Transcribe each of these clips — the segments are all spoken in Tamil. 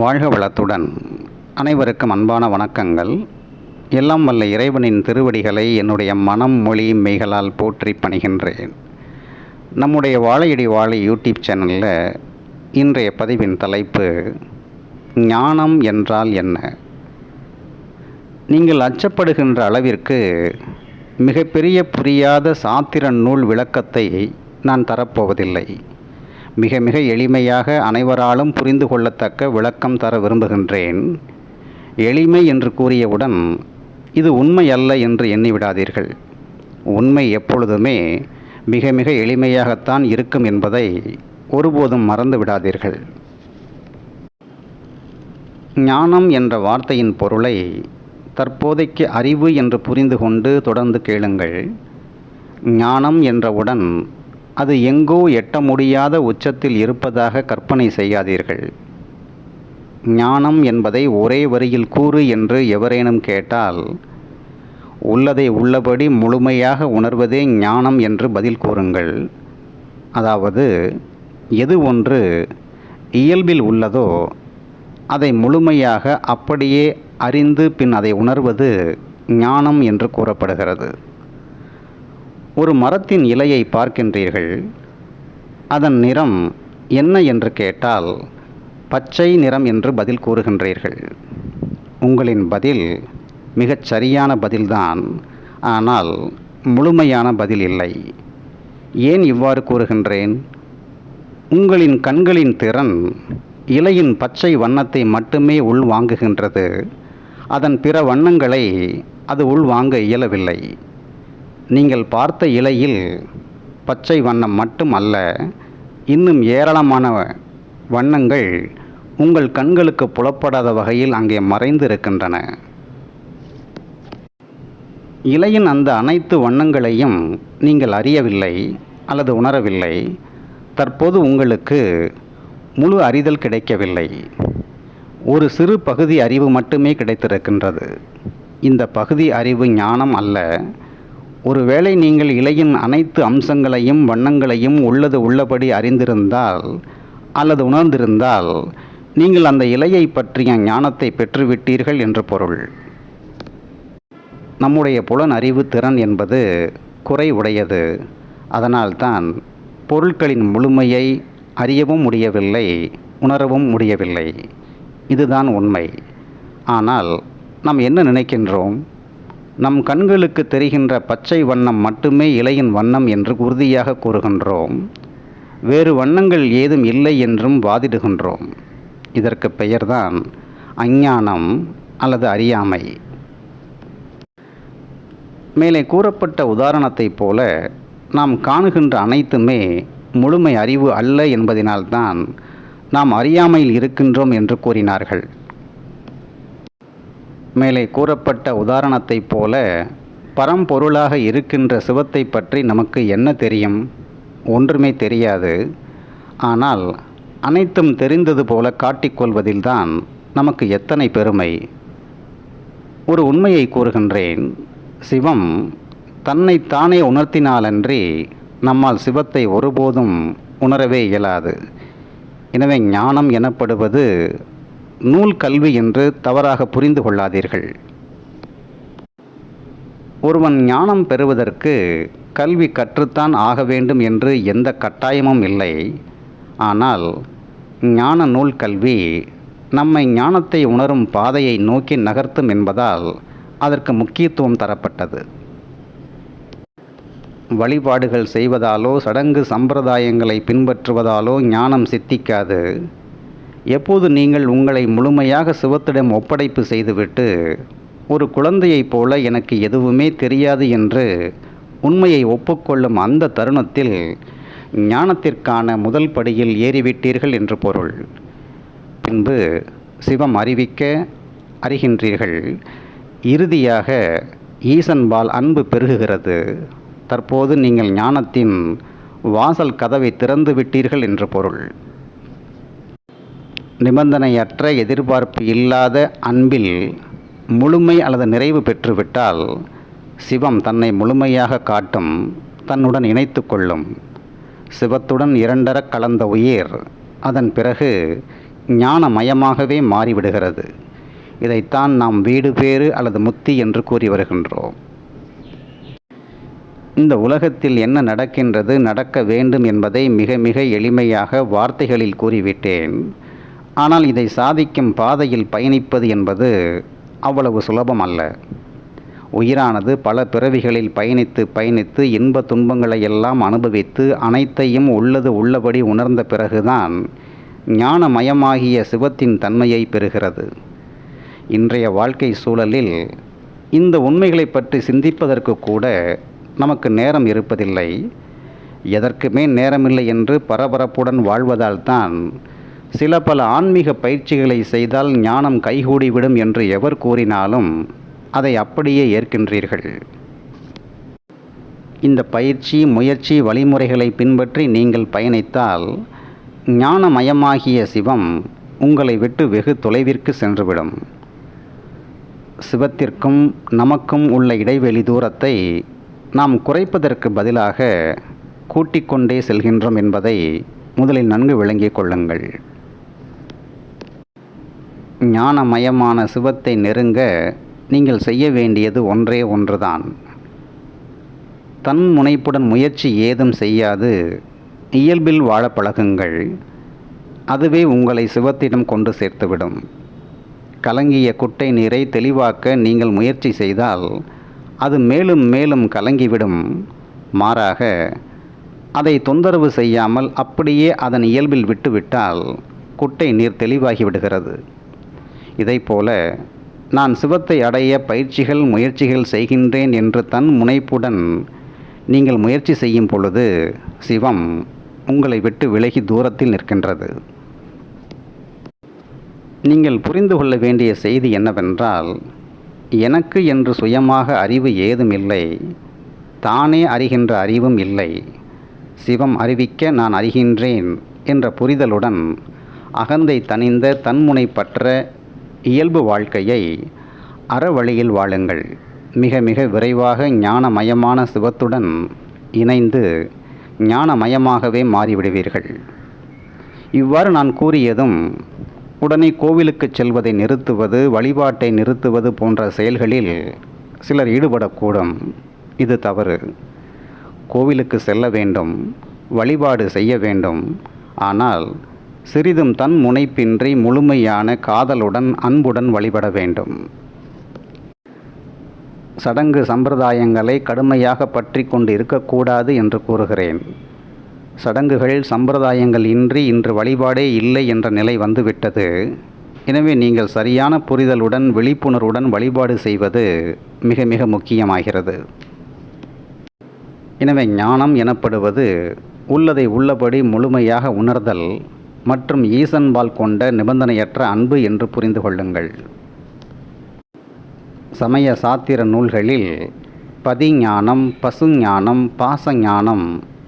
வாழ்க வளத்துடன். அனைவருக்கும் அன்பான வணக்கங்கள். எல்லாம் வல்ல இறைவனின் திருவடிகளை என்னுடைய மனம் மொழி மெய்களால் போற்றி பணிகின்றேன். நம்முடைய வாழையடி வாழை யூடியூப் சேனலில் இன்றைய பதிவின் தலைப்பு ஞானம் என்றால் என்ன? நீங்கள் அச்சப்படுகின்ற அளவிற்கு மிகப்பெரிய புரியாத சாத்திர நூல் விளக்கத்தை நான் தரப்போவதில்லை. மிக மிக எளிமையாக அனைவராலும் புரிந்து கொள்ளத்தக்க விளக்கம் தர விரும்புகின்றேன். எளிமை என்று கூறியவுடன் இது உண்மை அல்ல என்று எண்ணிவிடாதீர்கள். உண்மை எப்பொழுதுமே மிக மிக எளிமையாகத்தான் இருக்கும் என்பதை ஒருபோதும் மறந்து விடாதீர்கள். ஞானம் என்ற வார்த்தையின் பொருளை தற்போதைக்கு அறிவு என்று புரிந்து கொண்டு தொடர்ந்து கேளுங்கள். ஞானம் என்றவுடன் அது எங்கோ எட்ட முடியாத உச்சத்தில் இருப்பதாக கற்பனை செய்யாதீர்கள். ஞானம் என்பதை ஒரே வரியில் கூறு என்று எவரேனும் கேட்டால் உள்ளதை உள்ளபடி முழுமையாக உணர்வதே ஞானம் என்று பதில் கூறுங்கள். அதாவது எது ஒன்று இயல்பில் உள்ளதோ அதை முழுமையாக அப்படியே அறிந்து பின் அதை உணர்வது ஞானம் என்று கூறப்படுகிறது. ஒரு மரத்தின் இலையை பார்க்கின்றீர்கள். அதன் நிறம் என்ன என்று கேட்டால் பச்சை நிறம் என்று பதில் கூறுகின்றீர்கள். உங்களின் பதில் மிகச் சரியான பதில்தான். ஆனால் முழுமையான பதில் இல்லை. ஏன் இவ்வாறு கூறுகின்றேன்? உங்களின் கண்களின் திறன் இலையின் பச்சை வண்ணத்தை மட்டுமே உள்வாங்குகின்றது அதன் பிற வண்ணங்களை அது உள்வாங்க இயலவில்லை. நீங்கள் பார்த்த இலையில் பச்சை வண்ணம் மட்டும் அல்ல இன்னும் ஏராளமான வண்ணங்கள் உங்கள் கண்களுக்கு புலப்படாத வகையில் அங்கே மறைந்திருக்கின்றன. இலையின் அந்த அனைத்து வண்ணங்களையும் நீங்கள் அறியவில்லை அல்லது உணரவில்லை. தற்போது உங்களுக்கு முழு அறிதல் கிடைக்கவில்லை. ஒரு சிறு பகுதி அறிவு மட்டுமே கிடைத்திருக்கின்றது. இந்த பகுதி அறிவு ஞானம் அல்ல ஒருவேளை நீங்கள் இலையின் அனைத்து அம்சங்களையும் வண்ணங்களையும் உள்ளது உள்ளபடி அறிந்திருந்தால் அல்லது உணர்ந்திருந்தால் நீங்கள் அந்த இலையை பற்றிய ஞானத்தை பெற்றுவிட்டீர்கள் என்று பொருள். நம்முடைய புலன் அறிவு திறன் என்பது குறை உடையது. அதனால்தான் பொருட்களின் முழுமையை அறியவும் முடியவில்லை உணரவும் முடியவில்லை. இதுதான் உண்மை. ஆனால் நாம் என்ன நினைக்கின்றோம்? நம் கண்களுக்கு தெரிகின்ற பச்சை வண்ணம் மட்டுமே இலையின் வண்ணம் என்று உறுதியாக கூறுகின்றோம். வேறு வண்ணங்கள் ஏதும் இல்லை என்றும் வாதிடுகின்றோம். இதற்கு பெயர்தான் அஞ்ஞானம் அல்லது அறியாமை. மேலே கூறப்பட்ட உதாரணத்தைப் போல நாம் காணுகின்ற அனைத்துமே முழுமை அறிவு அல்ல என்பதினால்தான் நாம் அறியாமையில் இருக்கின்றோம் என்று கூறினார்கள். மேலே கூறப்பட்ட உதாரணத்தைப் போல பரம்பொருளாக இருக்கின்ற சிவத்தை பற்றி நமக்கு என்ன தெரியும்? ஒன்றுமே தெரியாது. ஆனால் அனைத்தும் தெரிந்தது போல காட்டிக்கொள்வதில்தான் நமக்கு எத்தனை பெருமை. ஒரு உண்மையை கூறுகின்றேன். சிவம் தன்னை தானே உணர்த்தினாலன்றி நம்மால் சிவத்தை ஒருபோதும் உணரவே இயலாது. எனவே ஞானம் எனப்படுவது நூல் கல்வி என்று தவறாக புரிந்து கொள்ளாதீர்கள். ஒருவன் ஞானம் பெறுவதற்கு கல்வி கற்றுத்தான் ஆக வேண்டும் என்று எந்த கட்டாயமும் இல்லை. ஆனால் ஞான நூல் கல்வி நம்மை ஞானத்தை உணரும் பாதையை நோக்கி நகர்த்தும் என்பதால் அதற்கு முக்கியத்துவம் தரப்பட்டது. வழிபாடுகள் செய்வதாலோ சடங்கு சம்பிரதாயங்களை பின்பற்றுவதாலோ ஞானம் சித்திக்காது. எப்போது நீங்கள் உங்களை முழுமையாக சிவத்திடம் ஒப்படைப்பு செய்துவிட்டு ஒரு குழந்தையைப் போல எனக்கு எதுவுமே தெரியாது என்று உண்மையை ஒப்புக்கொள்ளும் அந்த தருணத்தில் ஞானத்திற்கான முதல் படியில் ஏறிவிட்டீர்கள் என்று பொருள். பின்பு சிவம் அறிவிக்க அறிகின்றீர்கள் இறுதியாக ஈசன்பால் அன்பு பெருகுகிறது. தற்போது நீங்கள் ஞானத்தின் வாசல் கதவை திறந்து விட்டீர்கள் என்று பொருள். நிபந்தனையற்ற எதிர்பார்ப்பு இல்லாத அன்பில் முழுமை அல்லது நிறைவு பெற்றுவிட்டால் சிவம் தன்னை முழுமையாக காட்டும் தன்னுடன் இணைத்து கொள்ளும். சிவத்துடன் இரண்டர கலந்த உயிர் அதன் பிறகு ஞானமயமாகவே மாறிவிடுகிறது. இதைத்தான் நாம் வீடு பேறு அல்லது முத்தி என்று கூறி வருகின்றோம். இந்த உலகத்தில் என்ன நடக்கின்றது நடக்க வேண்டும் என்பதை மிக மிக எளிமையாக வார்த்தைகளில் கூறிவிட்டேன். ஆனால் இதை சாதிக்கும் பாதையில் பயணிப்பது என்பது அவ்வளவு சுலபம் அல்ல. உயிரானது பல பிறவிகளில் பயணித்து பயணித்து இன்ப துன்பங்களை எல்லாம் அனுபவித்து அனைத்தையும் உள்ளது உள்ளபடி உணர்ந்த பிறகுதான் ஞானமயமாகிய சிவத்தின் தன்மையை பெறுகிறது. இன்றைய வாழ்க்கை சூழலில் இந்த உண்மைகளை பற்றி சிந்திப்பதற்கு கூட நமக்கு நேரம் இருப்பதில்லை. எதற்குமே நேரமில்லை என்று பரபரப்புடன் வாழ்வதால் தான் சில பல ஆன்மீக பயிற்சிகளை செய்தால் ஞானம் கைகூடிவிடும் என்று எவர் கூறினாலும் அதை அப்படியே ஏற்கின்றீர்கள். இந்த பயிற்சி முயற்சி வழிமுறைகளை பின்பற்றி நீங்கள் பயணித்தால் ஞானமயமாகிய சிவம் உங்களை விட்டு வெகு தொலைவிற்கு சென்றுவிடும். சிவத்திற்கும் நமக்கும் உள்ள இடைவெளி தூரத்தை நாம் குறைப்பதற்கு பதிலாக கூட்டிக்கொண்டே செல்கின்றோம் என்பதை முதலில் நன்கு விளங்கிக் கொள்ளுங்கள். ஞானமயமான சிவத்தை நெருங்க நீங்கள் செய்ய வேண்டியது ஒன்றே ஒன்றுதான். தன் முனைப்புடன் முயற்சி ஏதும் செய்யாது. இயல்பில் வாழ பழகுங்கள். அதுவே உங்களை சிவத்திடம் கொண்டு சேர்த்துவிடும். கலங்கிய குட்டை நீரை தெளிவாக்க நீங்கள் முயற்சி செய்தால் அது மேலும் மேலும் கலங்கிவிடும். மாறாக அதை தொந்தரவு செய்யாமல் அப்படியே அதன் இயல்பில் விட்டுவிட்டால் குட்டை நீர் தெளிவாகிவிடுகிறது இதைப்போல நான் சிவத்தை அடைய பயிற்சிகள் முயற்சிகள் செய்கின்றேன் என்று தன் முனைப்புடன் நீங்கள் முயற்சி செய்யும் பொழுது சிவம் உங்களை விட்டு விலகி தூரத்தில் நிற்கின்றது. நீங்கள் புரிந்து கொள்ள வேண்டிய செய்தி என்னவென்றால் எனக்கு என்று சுயமாக அறிவு ஏதும் இல்லை தானே அறிகின்ற அறிவும் இல்லை சிவம் அறிவிக்க நான் அறிகின்றேன் என்ற புரிதலுடன் அகந்தை தனிந்த தன்முனைப்பற்ற இயல்பு வாழ்க்கையை அறவழியில் வாழுங்கள். மிக மிக விரைவாக ஞானமயமான சிவத்துடன் இணைந்து ஞானமயமாகவே மாறிவிடுவீர்கள். இவ்வாறு நான் கூறியதும் உடனே கோவிலுக்கு செல்வதை நிறுத்துவது வழிபாட்டை நிறுத்துவது போன்ற செயல்களில் சிலர் ஈடுபடக்கூடும். இது தவறு. கோவிலுக்கு செல்ல வேண்டும் வழிபாடு செய்ய வேண்டும். ஆனால் சிறிதும் தன் முனைப்பின்றி முழுமையான காதலுடன் அன்புடன் வழிபட வேண்டும். சடங்கு சம்பிரதாயங்களை கடுமையாக பற்றி கொண்டு இருக்கக்கூடாது என்று கூறுகிறேன். சடங்குகள் சம்பிரதாயங்கள் இன்றி இன்று வழிபாடே இல்லை என்ற நிலை வந்துவிட்டது. எனவே நீங்கள் சரியான புரிதலுடன் விழிப்புணர்வுடன் வழிபாடு செய்வது மிக மிக முக்கியமாகிறது. எனவே ஞானம் எனப்படுவது உள்ளதை உள்ளபடி முழுமையாக உணர்தல் மற்றும் ஈசன்பால் கொண்ட நிபந்தனையற்ற அன்பு என்று புரிந்து கொள்ளுங்கள். சமய சாத்திர நூல்களில் பதிஞானம் பசுஞானம் பாசஞானம்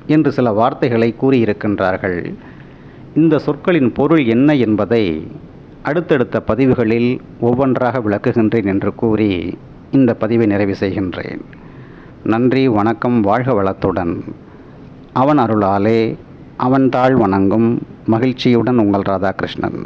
என்று சில வார்த்தைகளை கூறியிருக்கின்றார்கள். இந்த சொற்களின் பொருள் என்ன என்பதை அடுத்தடுத்த பதிவுகளில் ஒவ்வொன்றாக விளக்குகின்றேன் என்று கூறி இந்த பதிவை நிறைவு செய்கின்றேன். நன்றி வணக்கம் வாழ்க வளத்துடன். அவன் அருளாலே அவன் தாழ் வணங்கும். மகிழ்ச்சியுடன் உங்கள் ராதாகிருஷ்ணன்.